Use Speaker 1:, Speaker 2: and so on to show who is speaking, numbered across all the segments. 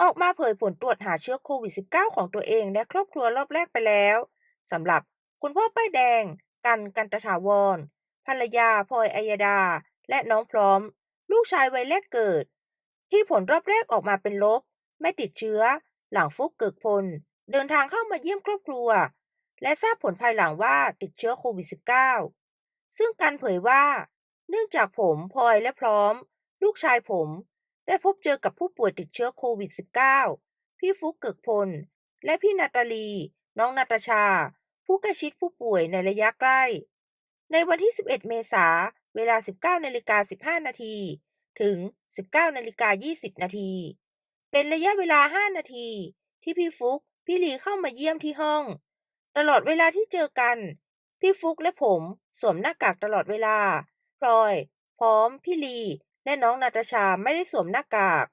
Speaker 1: ออกมาเผยผลตรวจหาเชื้อโควิด -19 ของตัวเองและครอบครัวรอบแรกไปแล้วสำหรับคุณพ่อป้ายแดง กันกันตถาวร ภรรยาพลอยอัยดา และน้องพร้อม ลูกชายวัยแรกเกิด ที่ผลรอบแรกออกมาเป็นลบ ไม่ติดเชื้อ หลังฟุกเกิกพล เดินทางเข้ามาเยี่ยมครอบครัว และทราบผลภายหลังว่าติดเชื้อโควิด -19 ซึ่งกันเผยว่า เนื่องจากผมพลอยและพร้อม ลูกชายผม ได้พบเจอกับผู้ป่วยติดเชื้อโควิด -19 พี่ฟุกเกิกพล และพี่นาตาลี น้องนาตาชา ผู้ใกล้ชิดผู้ป่วยในระยะใกล้ ในวันที่ 11 เมษาเวลา 19นาฬิกา15 นาที ถึง 19นาฬิกา20 นาที เป็นระยะเวลา 5 นาที ที่พี่ฟุก พี่ลีเข้ามาเยี่ยมที่ห้อง ตลอดเวลาที่เจอกัน พี่ฟุกและผมสวมหน้ากากตลอดเวลา พลอย พร้อม พี่ลี และน้องนาตาชาไม่ได้สวมหน้ากาก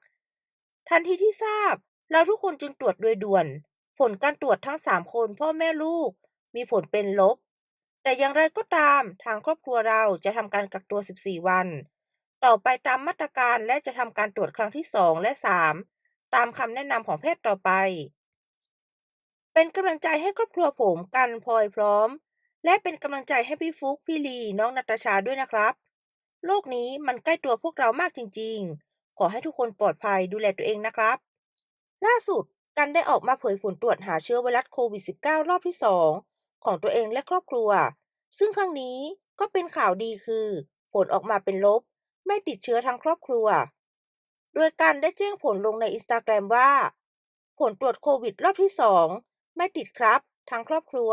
Speaker 1: ทันทีที่ทราบ เราทุกคนจึงตรวจโดยด่วน ผลการตรวจทั้ง3คนพ่อแม่ลูก มีผลเป็นลบ แต่อย่างไรก็ตามทางครอบครัวเราจะทำการกักตัว 14 วัน ต่อไปตามมาตรการและจะทำการตรวจครั้งที่ 2 และ 3 ตามคำแนะนำของแพทย์ต่อไป เป็นกำลังใจให้ครอบครัวผมกันพลอยพร้อม และเป็นกำลังใจให้พี่ฟุกพี่ลีน้องนาตาชาด้วยนะครับ โลกนี้มันใกล้ตัวพวกเรามากจริง ๆ ขอให้ทุกคนปลอดภัยดูแลตัวเองนะครับ ล่าสุดกันได้ออกมาเผยผลตรวจหาเชื้อไวรัสโควิด -19 รอบที่ 2 ของตัวเองและครอบครัว ซึ่งครั้งนี้ก็เป็นข่าวดีคือ ผลออกมาเป็นลบ ไม่ติดเชื้อทั้งครอบครัว โดยกันได้แจ้งผลลงในอินสตาแกรมว่า ผลตรวจโควิดรอบที่ 2 ไม่ติดครับ ทั้งครอบครัว